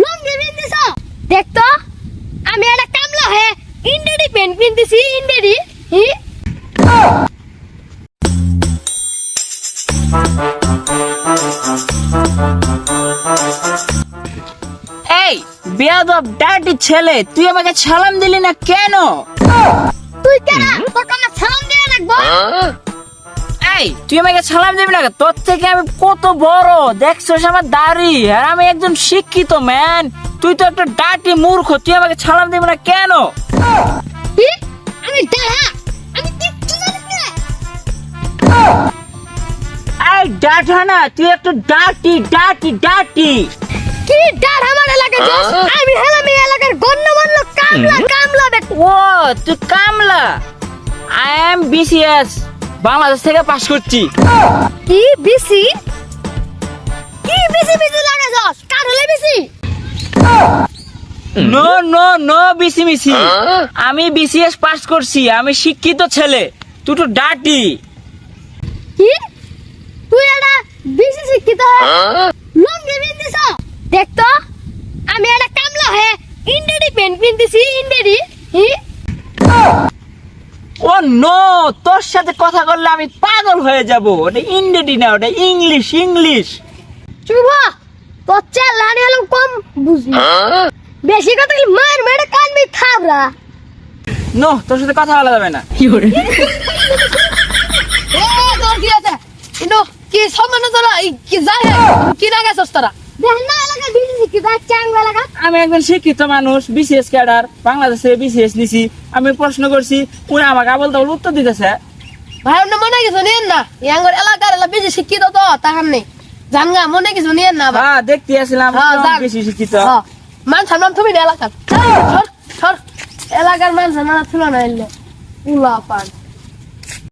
লুঙ্গি পিন্দিছ দেখ তো আমি একটা কামলা হয়ে ইন্ডেডি প্যান্ট পিন্দিছি ইন্ডেডি হি। এই বেয়াদব ডাটি ছেলে তুই আমাকে সালাম দিলি না কেন? তুই কেনা তোকে আমার সালাম দিয়ে রাখব? এই তুই আমাকে সালাম দিবি না তোর থেকে আমি কত বড়? দেখছিস আমার দাড়ি? আর আমি একজন শিক্ষিত ম্যান তুই তো একটা ডাটি মূর্খ তুই আমাকে সালাম দিবি না কেন? আমি ডাহা আমি কিচ্ছু জানি না। এই ডাটা না তুই একটা ডাটি ডাটি ডাটি কি ডার আমার এলাকায় যাস? আমি হলাম এলাকার গণ্যমান্য কামলা কামলা ও তুই কামলা? আই এম বিসিএস বাংলাদেশ থেকে পাস করছি। কি বিসি? কি বিসি বিসি লাগা যাস কার হলে BC? No no no BC মিসি। আমি বিসিএস পাস করছি আমি শিক্ষিত ছেলে তুই তো ডাটি। কি? তুই এটা বিসি শিক্ষিত হয়ে লুঙ্গি পিন্দিছ দেখ তো আমি একটা কামলা হয়ে ইন্ডেডি প্যান্ট পিন্দিছি ইন্ডেডি। হি? ও নো তোর সাথে কথা বললে আমি পাগল হয়ে যাব। ওটা ইংরেজি না ওটা ইংলিশ ইংলিশ। চুপ তোর চেল লানি হলাম কম বুঝবি বেশি কথা বলি মার মেরে কানবি থাবরা নো তোর সাথে কথা বলা যাবে না। এ তোর কি আছে কিন্তু কি সম্মান তোরা? কি যায়? কি না গেছস তোরা? এলাকা এলাকা আমি একজন শিক্ষিত মানুষ বিসিএস ক্যাডার বাংলাদেশে বিসিএস নিছি। আমি প্রশ্ন করছি উনি আমাকে আবল তাবল উত্তর দিতেছে। ভাই অন্য মনে কিছু নিয়েন না। ইয়াঙ্গর এলাকার এলা বেশি শিক্ষিত তো তাহার নেই জানগা মনে কিছু নিয়েন না হ্যাঁ দেখতে আসলাম হ্যাঁ। বেশি শিক্ষিত। হ্যাঁ, মান সম্মান তুমি এলাকার। এলাকার মান সম্মান তুলো না এলে উলা পান